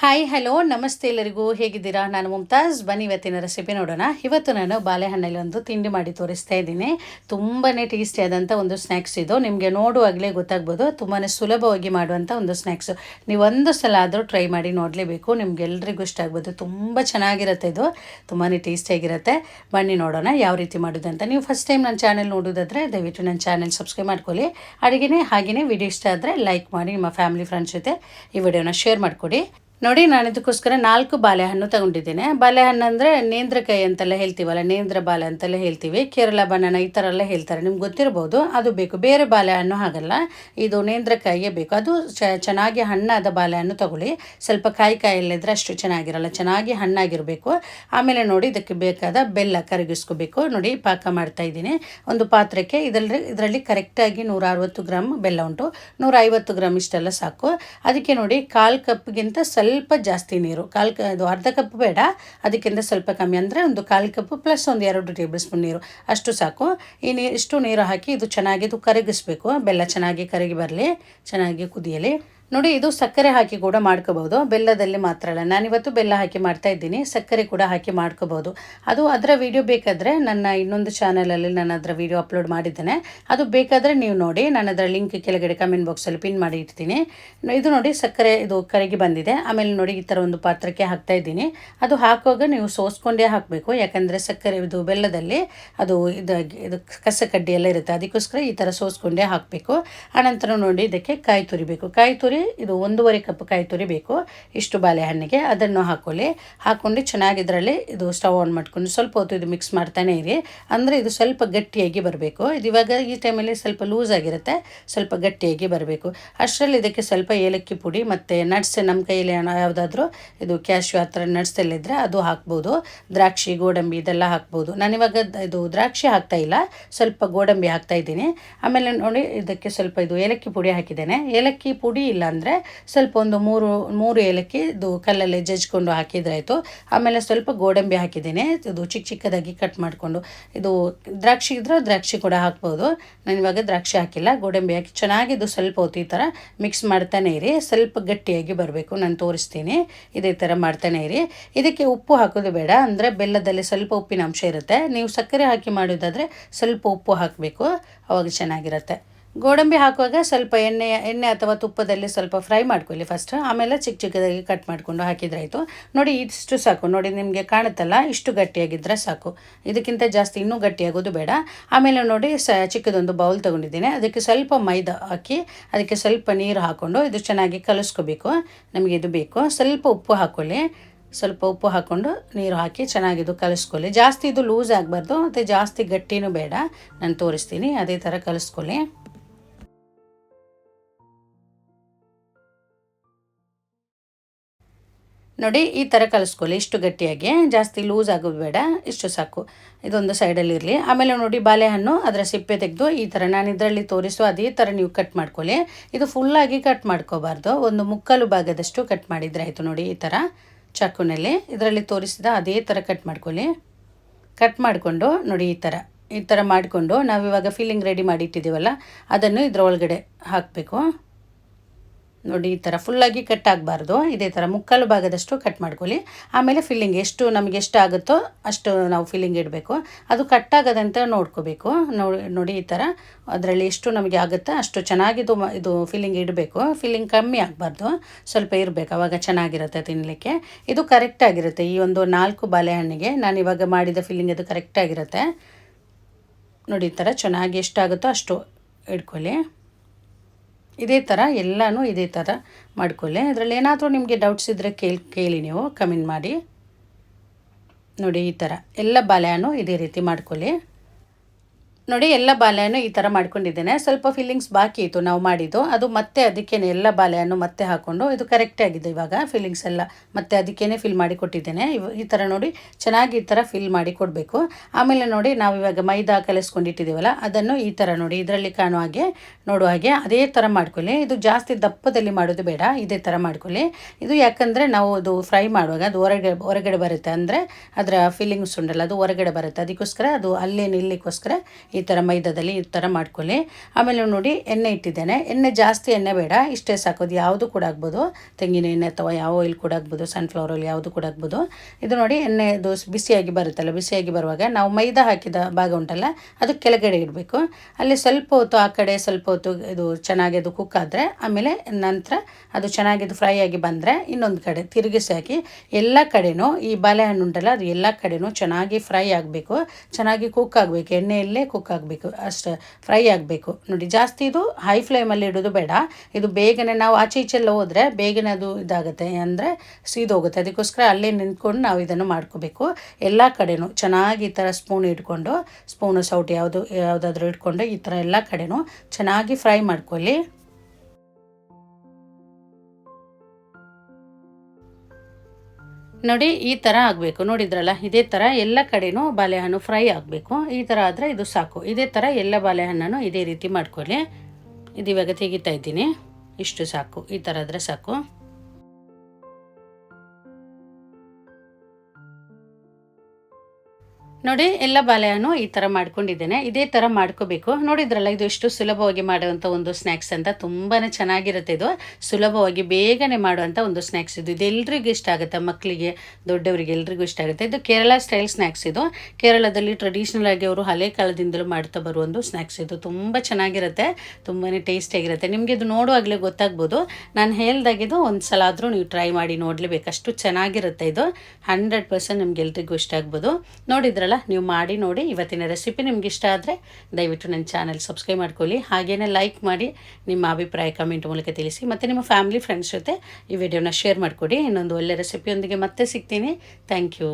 Hi hello ನಮಸ್ತೆ ಎಲ್ಲರಿಗೂ. ಹೇಗಿದ್ದೀರಾ? ನಾನು ಮುಮ್ತಾಜ್ ಬನ್ನಿ ಇವತ್ತಿನ ರೆಸಿಪಿ ನೋಡೋಣ. ಇವತ್ತು ನಾನು ಬಾಳೆಹಣ್ಣಲ್ಲಿ ಒಂದು ತಿಂಡಿ ಮಾಡಿ ತೋರಿಸ್ತಾ ಇದ್ದೀನಿ. ತುಂಬಾ ಟೇಸ್ಟಿ ಆದಂಥ ಒಂದು ಸ್ನ್ಯಾಕ್ಸ್ ಇದು. ನಿಮಗೆ ನೋಡುವಾಗಲೇ ಗೊತ್ತಾಗ್ಬೋದು. ತುಂಬಾ ಸುಲಭವಾಗಿ ಮಾಡುವಂಥ ಒಂದು ಸ್ನ್ಯಾಕ್ಸು ನೀವು ಒಂದು ಸಲ ಆದರೂ ಟ್ರೈ ಮಾಡಿ ನೋಡಲೇಬೇಕು. ನಿಮ್ಗೆ ಎಲ್ರಿಗೂ ಇಷ್ಟ ಆಗ್ಬೋದು. ತುಂಬ ಚೆನ್ನಾಗಿರುತ್ತೆ ಇದು. ತುಂಬಾ ಟೇಸ್ಟಿಯಾಗಿರುತ್ತೆ ಬನ್ನಿ ನೋಡೋಣ ಯಾವ ರೀತಿ ಮಾಡೋದು ಅಂತ ನೀವು ಫಸ್ಟ್ ಟೈಮ್ ನನ್ನ ಚಾನಲ್ ನೋಡೋದಾದರೆ ದಯವಿಟ್ಟು ನನ್ನ ಚಾನಲ್ ಸಬ್ಸ್ಕ್ರೈಬ್ ಮಾಡ್ಕೊಳ್ಳಿ. ಅಡುಗೆನೇ ಹಾಗೆಯೇ ವಿಡಿಯೋ ಇಷ್ಟ ಆದರೆ ಲೈಕ್ ಮಾಡಿ. ನಿಮ್ಮ ಫ್ಯಾಮಿಲಿ ಫ್ರೆಂಡ್ಸ್ ಜೊತೆ ಈ ವಿಡಿಯೋನ ಶೇರ್ ಮಾಡಿಕೊಡಿ. ನೋಡಿ, ನಾನು ಇದಕ್ಕೋಸ್ಕರ ನಾಲ್ಕು ಬಾಳೆಹಣ್ಣು ತಗೊಂಡಿದ್ದೇನೆ. ಬಾಳೆಹಣ್ಣು ಅಂದರೆ ನೇಂದ್ರಕಾಯಿ ಅಂತೆಲ್ಲ ಹೇಳ್ತೀವಲ್ಲ, ನೇಂದ್ರ ಬಾಳೆ ಅಂತೆಲ್ಲ ಹೇಳ್ತೀವಿ. ಕೇರಳ ಬನಾನ ಈ ಥರ ಎಲ್ಲ ಹೇಳ್ತಾರೆ, ನಿಮ್ಗೆ ಗೊತ್ತಿರ್ಬೋದು. ಅದು ಬೇಕು, ಬೇರೆ ಬಾಳೆಹಣ್ಣು ಹಾಗಲ್ಲ. ಇದು ನೇಂದ್ರಕಾಯಿಯೇ ಬೇಕು. ಅದು ಚೆನ್ನಾಗಿ ಹಣ್ಣಾದ ಬಾಳೆಹಣ್ಣು ತಗೊಳ್ಳಿ. ಸ್ವಲ್ಪ ಕಾಯಿ ಕಾಯಿಲ್ಲಿದ್ರೆ ಅಷ್ಟು ಚೆನ್ನಾಗಿರಲ್ಲ, ಚೆನ್ನಾಗಿ ಹಣ್ಣಾಗಿರಬೇಕು. ಆಮೇಲೆ ನೋಡಿ, ಇದಕ್ಕೆ ಬೇಕಾದ ಬೆಲ್ಲ ಕರಗಿಸ್ಕೋಬೇಕು. ನೋಡಿ, ಪಾಕ ಮಾಡ್ತಾ ಇದ್ದೀನಿ. ಒಂದು ಪಾತ್ರಕ್ಕೆ ಇದರಲ್ಲಿ ಇದರಲ್ಲಿ ಕರೆಕ್ಟಾಗಿ ನೂರ ಅರವತ್ತು ಗ್ರಾಮ್ ಬೆಲ್ಲ ಉಂಟು. ನೂರ ಐವತ್ತು ಗ್ರಾಮ್ ಇಷ್ಟೆಲ್ಲ ಸಾಕು. ಅದಕ್ಕೆ ನೋಡಿ, ಕಾಲು ಕಪ್ಗಿಂತ ಸ್ವಲ್ಪ ಜಾಸ್ತಿ ನೀರು. ಕಾಲು ಕ ಇದು ಅರ್ಧ ಕಪ್ ಬೇಡ. ಅದಕ್ಕಿಂತ ಸ್ವಲ್ಪ ಕಮ್ಮಿ ಅಂದರೆ ಒಂದು ಕಾಲು ಕಪ್ ಪ್ಲಸ್ ಒಂದು ಎರಡು ಟೇಬಲ್ ಸ್ಪೂನ್ ನೀರು. ಅಷ್ಟು ಸಾಕು. ಈ ನೀರು ಇಷ್ಟು ನೀರು ಹಾಕಿ ಇದು ಚೆನ್ನಾಗಿ ಇದು ಕರಗಿಸ್ಬೇಕು. ಬೆಲ್ಲ ಚೆನ್ನಾಗಿ ಕರಗಿ ಬರಲಿ. ಚೆನ್ನಾಗಿ ಕುದಿಯಲಿ. ನೋಡಿ, ಇದು ಸಕ್ಕರೆ ಹಾಕಿ ಕೂಡ ಮಾಡ್ಕೋಬಹುದು. ಬೆಲ್ಲದಲ್ಲಿ ಮಾತ್ರ ಅಲ್ಲ. ನಾನಿವತ್ತು ಬೆಲ್ಲ ಹಾಕಿ ಮಾಡ್ತಾ ಇದ್ದೀನಿ. ಸಕ್ಕರೆ ಕೂಡ ಹಾಕಿ ಮಾಡ್ಕೋಬಹುದು. ಅದು ಅದರ ವಿಡಿಯೋ ಬೇಕಾದರೆ ನನ್ನ ಇನ್ನೊಂದು ಚಾನಲಲ್ಲಿ ನಾನು ಅದರ ವಿಡಿಯೋ ಅಪ್ಲೋಡ್ ಮಾಡಿದ್ದೇನೆ. ಅದು ಬೇಕಾದರೆ ನೀವು ನೋಡಿ. ನಾನು ಅದರ ಲಿಂಕ್ ಕೆಳಗಡೆ ಕಮೆಂಟ್ ಬಾಕ್ಸಲ್ಲಿ ಪಿನ್ ಮಾಡಿ ಇಡ್ತೀನಿ. ಇದು ನೋಡಿ, ಸಕ್ಕರೆ ಇದು ಕರಗಿ ಬಂದಿದೆ. ಆಮೇಲೆ ನೋಡಿ, ಈ ಥರ ಒಂದು ಪಾತ್ರಕ್ಕೆ ಹಾಕ್ತಾ ಇದ್ದೀನಿ. ಅದು ಹಾಕುವಾಗ ನೀವು ಸೋಸ್ಕೊಂಡೇ ಹಾಕಬೇಕು. ಯಾಕಂದರೆ ಸಕ್ಕರೆ ಇದು ಬೆಲ್ಲದಲ್ಲಿ ಅದು ಇದು ಇದು ಕಸ ಕಡ್ಡಿ ಎಲ್ಲ ಇರುತ್ತೆ. ಅದಕ್ಕೋಸ್ಕರ ಈ ಥರ ಸೋಸ್ಕೊಂಡೇ ಹಾಕಬೇಕು. ಆನಂತರ ನೋಡಿ, ಇದಕ್ಕೆ ಕಾಯಿ ತುರಿಬೇಕು. ಕಾಯಿ ತುರಿ ಇದು ಒಂದೂವರೆ ಕಪ್ ಕಾಯಿ ತುರಿ ಬೇಕು ಇಷ್ಟು ಬಾಳೆಹಣ್ಣಿಗೆ ಅದನ್ನು ಹಾಕೊಳ್ಳಿ. ಹಾಕ್ಕೊಂಡು ಚೆನ್ನಾಗಿ ಇದರಲ್ಲಿ ಇದು ಸ್ಟವ್ ಆನ್ ಮಾಡ್ಕೊಂಡು ಸ್ವಲ್ಪ ಹೊತ್ತು ಇದು ಮಿಕ್ಸ್ ಮಾಡ್ತಾನೆ ಇರಿ. ಅಂದರೆ ಇದು ಸ್ವಲ್ಪ ಗಟ್ಟಿಯಾಗಿ ಬರಬೇಕು. ಇದು ಇವಾಗ ಈ ಟೈಮಲ್ಲಿ ಸ್ವಲ್ಪ ಲೂಸ್ ಆಗಿರುತ್ತೆ. ಸ್ವಲ್ಪ ಗಟ್ಟಿಯಾಗಿ ಬರಬೇಕು. ಅಷ್ಟರಲ್ಲಿ ಇದಕ್ಕೆ ಸ್ವಲ್ಪ ಏಲಕ್ಕಿ ಪುಡಿ ಮತ್ತು ನಟ್ಸ್, ನಮ್ಮ ಕೈಯಲ್ಲಿ ಯಾವುದಾದ್ರೂ ಇದು ಕ್ಯಾಶ್ಯೂ ಆ ಥರ ನಟ್ಸ್ ಎಲ್ಲ ಇದ್ದರೆ ಅದು ಹಾಕ್ಬೋದು. ದ್ರಾಕ್ಷಿ, ಗೋಡಂಬಿ ಇದೆಲ್ಲ ಹಾಕ್ಬೋದು. ನಾನಿವಾಗ ಇದು ದ್ರಾಕ್ಷಿ ಹಾಕ್ತಾ ಇಲ್ಲ. ಸ್ವಲ್ಪ ಗೋಡಂಬಿ ಹಾಕ್ತಾ ಇದ್ದೀನಿ. ಆಮೇಲೆ ನೋಡಿ ಇದಕ್ಕೆ ಸ್ವಲ್ಪ ಇದು ಏಲಕ್ಕಿ ಪುಡಿ ಹಾಕಿದ್ದೇನೆ. ಏಲಕ್ಕಿ ಪುಡಿ ಇಲ್ಲ ಅಂದರೆ ಸ್ವಲ್ಪ ಒಂದು ಮೂರು ಮೂರು ಏಲಕ್ಕಿ ಇದು ಕಲ್ಲಲ್ಲಿ ಜಜ್ಕೊಂಡು ಹಾಕಿದ್ರಾಯಿತು. ಆಮೇಲೆ ಸ್ವಲ್ಪ ಗೋಡಂಬಿ ಹಾಕಿದ್ದೀನಿ. ಇದು ಚಿಕ್ಕ ಚಿಕ್ಕದಾಗಿ ಕಟ್ ಮಾಡಿಕೊಂಡು ಇದು ದ್ರಾಕ್ಷಿ ಇದ್ರೆ ದ್ರಾಕ್ಷಿ ಕೂಡ ಹಾಕ್ಬೋದು. ನಾನು ಇವಾಗ ದ್ರಾಕ್ಷಿ ಹಾಕಿಲ್ಲ. ಗೋಡಂಬಿ ಹಾಕಿ ಚೆನ್ನಾಗಿ ಇದು ಸ್ವಲ್ಪ ಹೊತ್ತು ಈ ಥರ ಮಿಕ್ಸ್ ಮಾಡ್ತಾನೆ ಇರಿ. ಸ್ವಲ್ಪ ಗಟ್ಟಿಯಾಗಿ ಬರಬೇಕು. ನಾನು ತೋರಿಸ್ತೀನಿ. ಇದೇ ಥರ ಮಾಡ್ತಾನೆ ಇರಿ. ಇದಕ್ಕೆ ಉಪ್ಪು ಹಾಕೋದು ಬೇಡ. ಅಂದರೆ ಬೆಲ್ಲದಲ್ಲಿ ಸ್ವಲ್ಪ ಉಪ್ಪಿನ ಅಂಶ ಇರುತ್ತೆ. ನೀವು ಸಕ್ಕರೆ ಹಾಕಿ ಮಾಡೋದಾದರೆ ಸ್ವಲ್ಪ ಉಪ್ಪು ಹಾಕಬೇಕು. ಅವಾಗ ಚೆನ್ನಾಗಿರುತ್ತೆ. ಗೋಡಂಬಿ ಹಾಕುವಾಗ ಸ್ವಲ್ಪ ಎಣ್ಣೆ ಎಣ್ಣೆ ಅಥವಾ ತುಪ್ಪದಲ್ಲಿ ಸ್ವಲ್ಪ ಫ್ರೈ ಮಾಡ್ಕೊಳ್ಳಿ ಫಸ್ಟ್ ಆಮೇಲೆ ಚಿಕ್ಕ ಚಿಕ್ಕದಾಗಿ ಕಟ್ ಮಾಡಿಕೊಂಡು ಹಾಕಿದ್ರಾಯಿತು. ನೋಡಿ ಇಷ್ಟು ಸಾಕು. ನೋಡಿ ನಿಮಗೆ ಕಾಣುತ್ತಲ್ಲ, ಇಷ್ಟು ಗಟ್ಟಿಯಾಗಿದ್ದರೆ ಸಾಕು. ಇದಕ್ಕಿಂತ ಜಾಸ್ತಿ ಇನ್ನೂ ಗಟ್ಟಿಯಾಗೋದು ಬೇಡ. ಆಮೇಲೆ ನೋಡಿ ಸ, ಚಿಕ್ಕದೊಂದು ಬೌಲ್ ತೊಗೊಂಡಿದ್ದೀನಿ. ಅದಕ್ಕೆ ಸ್ವಲ್ಪ ಮೈದಾ ಹಾಕಿ, ಅದಕ್ಕೆ ಸ್ವಲ್ಪ ನೀರು ಹಾಕ್ಕೊಂಡು ಇದು ಚೆನ್ನಾಗಿ ಕಲಿಸ್ಕೋಬೇಕು. ನಮಗೆ ಇದು ಬೇಕು. ಸ್ವಲ್ಪ ಉಪ್ಪು ಹಾಕ್ಕೊಳ್ಳಿ ಸ್ವಲ್ಪ ಉಪ್ಪು ಹಾಕ್ಕೊಂಡು ನೀರು ಹಾಕಿ ಚೆನ್ನಾಗಿದು ಕಲಿಸ್ಕೊಳ್ಳಿ. ಜಾಸ್ತಿ ಇದು ಲೂಸ್ ಆಗಬಾರ್ದು. ಮತ್ತು ಜಾಸ್ತಿ ಗಟ್ಟಿನೂ ಬೇಡ. ನಾನು ತೋರಿಸ್ತೀನಿ. ಅದೇ ಥರ ಕಲಿಸ್ಕೊಳ್ಳಿ. ನೋಡಿ, ಈ ಥರ ಕಲಿಸ್ಕೊಳ್ಳಿ. ಇಷ್ಟು ಗಟ್ಟಿಯಾಗಿ. ಜಾಸ್ತಿ ಲೂಸ್ ಆಗೋದು ಇಷ್ಟು ಸಾಕು. ಇದೊಂದು ಸೈಡಲ್ಲಿ ಇರಲಿ. ಆಮೇಲೆ ನೋಡಿ, ಬಾಳೆಹಣ್ಣು, ಅದರ ಸಿಪ್ಪೆ ತೆಗೆದು ಈ ಥರ ನಾನು ಇದರಲ್ಲಿ ತೋರಿಸು ಅದೇ ಥರ ನೀವು ಕಟ್ ಮಾಡ್ಕೊಳ್ಳಿ. ಇದು ಫುಲ್ಲಾಗಿ ಕಟ್ ಮಾಡ್ಕೋಬಾರ್ದು. ಒಂದು ಮುಕ್ಕಾಲು ಭಾಗದಷ್ಟು ಕಟ್ ಮಾಡಿದರೆ ಆಯಿತು ನೋಡಿ, ಈ ಥರ ಚಾಕುನಲ್ಲಿ. ಇದರಲ್ಲಿ ತೋರಿಸಿದ ಅದೇ ಥರ ಕಟ್ ಮಾಡ್ಕೊಳ್ಳಿ. ಕಟ್ ಮಾಡಿಕೊಂಡು ನೋಡಿ, ಈ ಥರ ಈ ಥರ ಮಾಡಿಕೊಂಡು ನಾವಿವಾಗ ಫಿಲ್ಲಿಂಗ್ ರೆಡಿ ಮಾಡಿ ಇಟ್ಟಿದ್ದೀವಲ್ಲ, ಅದನ್ನು ಇದರ ಒಳಗಡೆ ಹಾಕಬೇಕು. ನೋಡಿ, ಈ ಥರ ಫುಲ್ಲಾಗಿ ಕಟ್ ಆಗಬಾರ್ದು. ಇದೇ ಥರ ಮುಕ್ಕಾಲು ಭಾಗದಷ್ಟು ಕಟ್ ಮಾಡ್ಕೊಳ್ಳಿ. ಆಮೇಲೆ ಫಿಲ್ಲಿಂಗ್ ಎಷ್ಟು ನಮಗೆ ಎಷ್ಟು ಆಗುತ್ತೋ ಅಷ್ಟು ನಾವು ಫಿಲ್ಲಿಂಗ್ ಇಡಬೇಕು. ಅದು ಕಟ್ ಆಗದಂತೆ ನೋಡ್ಕೋಬೇಕು. ನೋಡಿ ನೋಡಿ, ಈ ಥರ ಅದರಲ್ಲಿ ಎಷ್ಟು ನಮಗೆ ಆಗುತ್ತೆ ಅಷ್ಟು ಚೆನ್ನಾಗಿದು ಇದು ಫಿಲ್ಲಿಂಗ್ ಇಡಬೇಕು. ಫಿಲ್ಲಿಂಗ್ ಕಮ್ಮಿ ಆಗಬಾರ್ದು. ಸ್ವಲ್ಪ ಇರಬೇಕು, ಅವಾಗ ಚೆನ್ನಾಗಿರುತ್ತೆ ತಿನ್ನಲಿಕ್ಕೆ ಇದು ಕರೆಕ್ಟ್ ಆಗಿರುತ್ತೆ. ಈ ಒಂದು ನಾಲ್ಕು ಬಾಳೆಹಣ್ಣಿಗೆ ನಾನು ಇವಾಗ ಮಾಡಿದ ಫಿಲ್ಲಿಂಗ್ ಅದು ಕರೆಕ್ಟ್ ಆಗಿರುತ್ತೆ. ನೋಡಿ, ಈ ಥರ ಚೆನ್ನಾಗಿ ಎಷ್ಟಾಗುತ್ತೋ ಅಷ್ಟು ಇಟ್ಕೊಳ್ಳಿ ಇದೇ ಥರ ಎಲ್ಲನೂ ಇದೇ ಥರ ಮಾಡ್ಕೊಳ್ಳಿ. ಅದರಲ್ಲಿ ಏನಾದರೂ ನಿಮಗೆ ಡೌಟ್ಸ್ ಇದ್ದರೆ ಕೇಳಿ ಕೇಳಿ ನೀವು ಕಮೆಂಟ್ ಮಾಡಿ. ನೋಡಿ, ಈ ಥರ ಎಲ್ಲ ಬಾಲ್ಯಾನು ಇದೇ ರೀತಿ ಮಾಡ್ಕೊಳ್ಳಿ. ನೋಡಿ, ಎಲ್ಲ ಬಾಳೆಹಣ್ಣು ಈ ಥರ ಮಾಡ್ಕೊಂಡಿದ್ದೇನೆ. ಸ್ವಲ್ಪ ಫಿಲ್ಲಿಂಗ್ಸ್ ಬಾಕಿ ಇತ್ತು ನಾವು ಮಾಡಿದ್ದು. ಅದು ಮತ್ತೆ ಅದಕ್ಕೇನೆ ಎಲ್ಲ ಬಾಳೆಹಣ್ಣು ಮತ್ತೆ ಹಾಕ್ಕೊಂಡು ಇದು ಕರೆಕ್ಟ್ ಆಗಿದೆ ಇವಾಗ. ಫಿಲ್ಲಿಂಗ್ಸ್ ಎಲ್ಲ ಮತ್ತೆ ಅದಕ್ಕೇನೆ ಫಿಲ್ ಮಾಡಿ ಕೊಟ್ಟಿದ್ದೇನೆ. ಇವ್, ಈ ಥರ ನೋಡಿ, ಚೆನ್ನಾಗಿ ಈ ಥರ ಫಿಲ್ ಮಾಡಿ ಕೊಡಬೇಕು. ಆಮೇಲೆ ನೋಡಿ, ನಾವು ಇವಾಗ ಮೈದಾ ಕಲಿಸ್ಕೊಂಡಿಟ್ಟಿದ್ದೀವಲ್ಲ, ಅದನ್ನು ಈ ಥರ ನೋಡಿ, ಇದರಲ್ಲಿ ಕಾಣುವ ಹಾಗೆ ನೋಡುವ ಹಾಗೆ, ಅದೇ ಥರ ಮಾಡ್ಕೊಳ್ಳಿ. ಇದು ಜಾಸ್ತಿ ದಪ್ಪದಲ್ಲಿ ಮಾಡೋದು ಬೇಡ, ಇದೇ ಥರ ಮಾಡ್ಕೊಳ್ಳಿ. ಇದು ಯಾಕಂದರೆ ನಾವು ಅದು ಫ್ರೈ ಮಾಡುವಾಗ ಅದು ಹೊರಗಡೆ ಹೊರಗಡೆ ಬರುತ್ತೆ ಅಂದರೆ, ಅದರ ಫಿಲ್ಲಿಂಗ್ಸ್ ಉಂಡಲ್ಲ ಅದು ಹೊರಗಡೆ ಬರುತ್ತೆ. ಅದಕ್ಕೋಸ್ಕರ ಅದು ಅಲ್ಲೇ ನಿಲ್ಲಿಕ್ಕೋಸ್ಕರ ಈ ಥರ ಮೈದಾದಲ್ಲಿ ಈ ಥರ ಮಾಡ್ಕೊಳ್ಳಿ. ಆಮೇಲೆ ನೋಡಿ ಎಣ್ಣೆ ಇಟ್ಟಿದ್ದೇನೆ. ಎಣ್ಣೆ ಜಾಸ್ತಿ ಎಣ್ಣೆ ಬೇಡ. ಇಷ್ಟೇ ಸಾಕೋದು ಯಾವುದು ಕೂಡ ಆಗ್ಬೋದು. ತೆಂಗಿನ ಎಣ್ಣೆ ಅಥವಾ ಯಾವ ಆಯಿಲ್ ಕೂಡ ಆಗ್ಬೋದು. ಸನ್ಫ್ಲವರ್ ಆಯಿಲ್ ಯಾವುದು ಕೂಡ ಆಗ್ಬೋದು. ಇದು ನೋಡಿ ಎಣ್ಣೆ ದೋಸೆ ಬಿಸಿಯಾಗಿ ಬರುತ್ತಲ್ಲ. ಬಿಸಿಯಾಗಿ ಬರುವಾಗ ನಾವು ಮೈದಾ ಹಾಕಿದ ಭಾಗ ಉಂಟಲ್ಲ, ಅದು ಕೆಳಗಡೆ ಇಡಬೇಕು. ಅಲ್ಲಿ ಸ್ವಲ್ಪ ಹೊತ್ತು ಆ ಕಡೆ ಸ್ವಲ್ಪ ಹೊತ್ತು ಇದು ಚೆನ್ನಾಗಿ ಅದು ಕುಕ್ ಆದರೆ, ಆಮೇಲೆ ನಂತರ ಅದು ಚೆನ್ನಾಗಿ ಅದು ಫ್ರೈ ಆಗಿ ಬಂದರೆ ಇನ್ನೊಂದು ಕಡೆ ತಿರುಗಿಸಿ ಹಾಕಿ ಎಲ್ಲ ಕಡೆನೂ ಈ ಬಾಳೆಹಣ್ಣು ಉಂಟಲ್ಲ, ಅದು ಎಲ್ಲ ಕಡೆನೂ ಚೆನ್ನಾಗಿ ಫ್ರೈ ಆಗಬೇಕು. ಚೆನ್ನಾಗಿ ಕುಕ್ ಆಗಬೇಕು. ಎಣ್ಣೆಯಲ್ಲೇ ಕುಕ್ ಆಗಬೇಕು, ಅಷ್ಟು ಫ್ರೈ ಆಗಬೇಕು. ನೋಡಿ, ಜಾಸ್ತಿ ಇದು ಹೈ ಫ್ಲೇಮಲ್ಲಿ ಇಡೋದು ಬೇಡ. ಇದು ಬೇಗನೆ ನಾವು ಆಚೆ ಈಚೆಲ್ಲ ಹೋದರೆ ಬೇಗನೆ ಅದು ಇದಾಗುತ್ತೆ. ಅಂದರೆ ಸೀದೋಗುತ್ತೆ. ಅದಕ್ಕೋಸ್ಕರ ಅಲ್ಲೇ ನಿಂತ್ಕೊಂಡು ನಾವು ಇದನ್ನು ಮಾಡ್ಕೋಬೇಕು. ಎಲ್ಲ ಕಡೆನೂ ಚೆನ್ನಾಗಿ ಈ ಥರ ಸ್ಪೂನ್ ಇಟ್ಕೊಂಡು ಸ್ಪೂನು ಸೌಟ್ ಯಾವುದು, ಯಾವುದಾದ್ರೂ ಇಟ್ಕೊಂಡು ಈ ಥರ ಎಲ್ಲ ಕಡೆನೂ ಚೆನ್ನಾಗಿ ಫ್ರೈ ಮಾಡ್ಕೊಳ್ಳಿ. ನೋಡಿ, ಈ ಥರ ಆಗಬೇಕು. ನೋಡಿದ್ರಲ್ಲ, ಇದೇ ಥರ ಎಲ್ಲ ಕಡೆನೂ ಬಾಳೆಹಣ್ಣು ಫ್ರೈ ಆಗಬೇಕು. ಈ ಥರ ಆದರೆ ಇದು ಸಾಕು. ಇದೇ ಥರ ಎಲ್ಲ ಬಾಳೆಹಣ್ಣನ್ನು ಇದೇ ರೀತಿ ಮಾಡ್ಕೊಳ್ಳಿ. ಇದು ಇವಾಗ ತೆಗಿತಾ ಇದ್ದೀನಿ. ಇಷ್ಟು ಸಾಕು. ಈ ಥರ ಆದರೆ ಸಾಕು. ನೋಡಿ, ಎಲ್ಲ ಬಾಳೆಹಣ್ಣು ಈ ಥರ ಮಾಡ್ಕೊಂಡಿದ್ದೇನೆ. ಇದೇ ಥರ ಮಾಡ್ಕೋಬೇಕು. ನೋಡಿದ್ರಲ್ಲ, ಇದು ಎಷ್ಟು ಸುಲಭವಾಗಿ ಮಾಡುವಂಥ ಒಂದು ಸ್ನ್ಯಾಕ್ಸ್ ಅಂತ. ತುಂಬಾ ಚೆನ್ನಾಗಿರುತ್ತೆ ಇದು. ಸುಲಭವಾಗಿ ಬೇಗನೆ ಮಾಡುವಂಥ ಒಂದು ಸ್ನ್ಯಾಕ್ಸ್ ಇದು. ಇದು ಎಲ್ರಿಗೂ ಇಷ್ಟ ಆಗುತ್ತೆ. ಮಕ್ಕಳಿಗೆ ದೊಡ್ಡವರಿಗೆ ಎಲ್ರಿಗೂ ಇಷ್ಟ ಆಗುತ್ತೆ. ಇದು ಕೇರಳ ಸ್ಟೈಲ್ ಸ್ನ್ಯಾಕ್ಸ್ ಇದು. ಕೇರಳದಲ್ಲಿ ಟ್ರೆಡಿಷ್ನಲ್ ಆಗಿ ಅವರು ಹಳೆ ಕಾಲದಿಂದಲೂ ಮಾಡ್ತಾ ಬರುವ ಒಂದು ಸ್ನ್ಯಾಕ್ಸ್ ಇದು. ತುಂಬ ಚೆನ್ನಾಗಿರುತ್ತೆ. ತುಂಬಾ ಟೇಸ್ಟಿಯಾಗಿರುತ್ತೆ ನಿಮಗೆ ಇದು ನೋಡುವಾಗಲೇ ಗೊತ್ತಾಗ್ಬೋದು. ನಾನು ಹೇಳ್ದಾಗಿದ್ದು ಒಂದು ಸಲ ಆದರೂ ನೀವು ಟ್ರೈ ಮಾಡಿ ನೋಡಲೇಬೇಕು. ಅಷ್ಟು ಚೆನ್ನಾಗಿರುತ್ತೆ ಇದು. ಹಂಡ್ರೆಡ್ ಪರ್ಸೆಂಟ್ ನಿಮ್ಗೆ ಎಲ್ರಿಗೂ ಇಷ್ಟ ಆಗ್ಬೋದು. ನೋಡಿದ್ರಲ್ಲ ನೀವು ಮಾಡಿ ನೋಡಿ. ಇವತ್ತಿನ ರೆಸಿಪಿ ನಿಮ್ಗೆ ಇಷ್ಟ ಆದರೆ ದಯವಿಟ್ಟು ನನ್ನ ಚಾನಲ್ ಸಬ್ಸ್ಕ್ರೈಬ್ ಮಾಡ್ಕೊಳ್ಳಿ. ಹಾಗೇನೆ ಲೈಕ್ ಮಾಡಿ ನಿಮ್ಮ ಅಭಿಪ್ರಾಯ ಕಮೆಂಟ್ ಮೂಲಕ ತಿಳಿಸಿ. ಮತ್ತು ನಿಮ್ಮ ಫ್ಯಾಮಿಲಿ ಫ್ರೆಂಡ್ಸ್ ಜೊತೆ ಈ ವಿಡಿಯೋನ ಶೇರ್ ಮಾಡಿಕೊಡಿ. ಇನ್ನೊಂದು ಒಳ್ಳೆ ರೆಸಿಪಿಯೊಂದಿಗೆ ಮತ್ತೆ ಸಿಗ್ತೀನಿ. Thank you